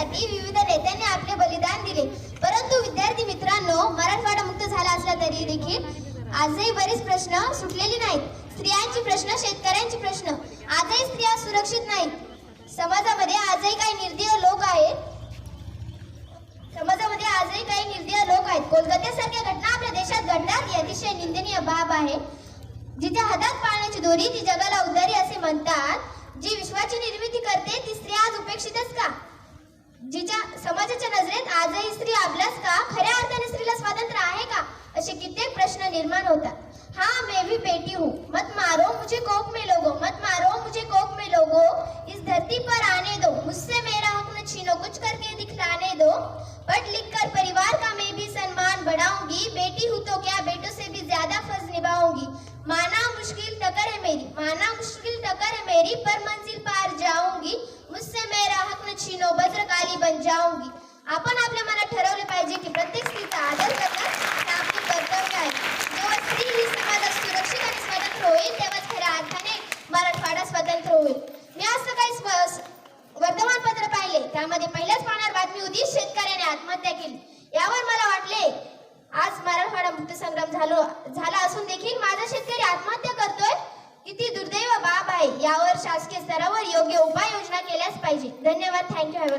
करण्यासाठी विविध नेत्यांनी आपले बलिदान दिले. परंतु विद्यार्थी मित्रांनो मराठवाडा मुक्त झाला असला तरी देखील आजही बरेच प्रश्न सुटलेले नाहीत. स्त्रियांचे प्रश्न शेतकऱ्यांचे प्रश्न. आजही स्त्रिया सुरक्षित नाहीत. समाजामध्ये आजही काही निर्दय लोक आहेत. समाजामध्ये आजही काही निर्दय लोक आहेत. कोलकात्यासारख्या घटना आपल्या देशात घडणार ही अतिशय निंदनीय बाब आहे. जिथे हातात पाळण्याची दोरी ती जगाला उदारी असे म्हणतात जी विश्वाची निर्मिती करते ती स्त्री आज उपेक्षितच का जिच्या समाजाच्या नजरेत आजही स्त्री आपल्याच का? खऱ्या अर्थाने स्त्रीला स्वातंत्र्य आहे का? असे कित्येक प्रश्न निर्माण होतात. हा मैं भी बेटी हूँ. मत मारो मुझे कोक में लोगो. मत मारो मुझे कोक में लोगो. इस धरती पर आने दो. मुझसे मेरा हक न छीनो. कुछ करके दिखलाने दो. पढ़ लिख कर परिवार का मैं भी सम्मान बढ़ाऊंगी. बेटी हूँ तो क्या बेटों से भी ज्यादा फर्ज निभाऊंगी? माना मुश्किल टकर है मेरी. माना मुश्किल टकर है मेरी पर मंजिल जाऊंगी मुझसे मेरा हक न छीनो जाऊंगी आपण आपल्या मनात ठरवले पाहिजे की प्रत्येक स्त्रीचा आदर करणं हे आपले कर्तव्य आहे. जेव्हा स्त्री ही समाजात सुरक्षित आणि स्वतंत्र होईल तेव्हाच खऱ्या अर्थाने मराठवाडा स्वतंत्र होईल. मी आज सकाळी वर्तमानपत्र पाहिले. त्यामध्ये पहिल्याच पाहणार बातमी होती शेतकऱ्याने आत्महत्या केली. यावर मला वाटले आज मराठवाडा मुक्त संग्राम झालो झाला असून देखील माझा शेतकरी आत्महत्या करतोय? किती दुर्दैव बाब आहे. यावर शासकीय स्तरावर योग्य उपाययोजना केल्याच पाहिजे. धन्यवाद. Thank you have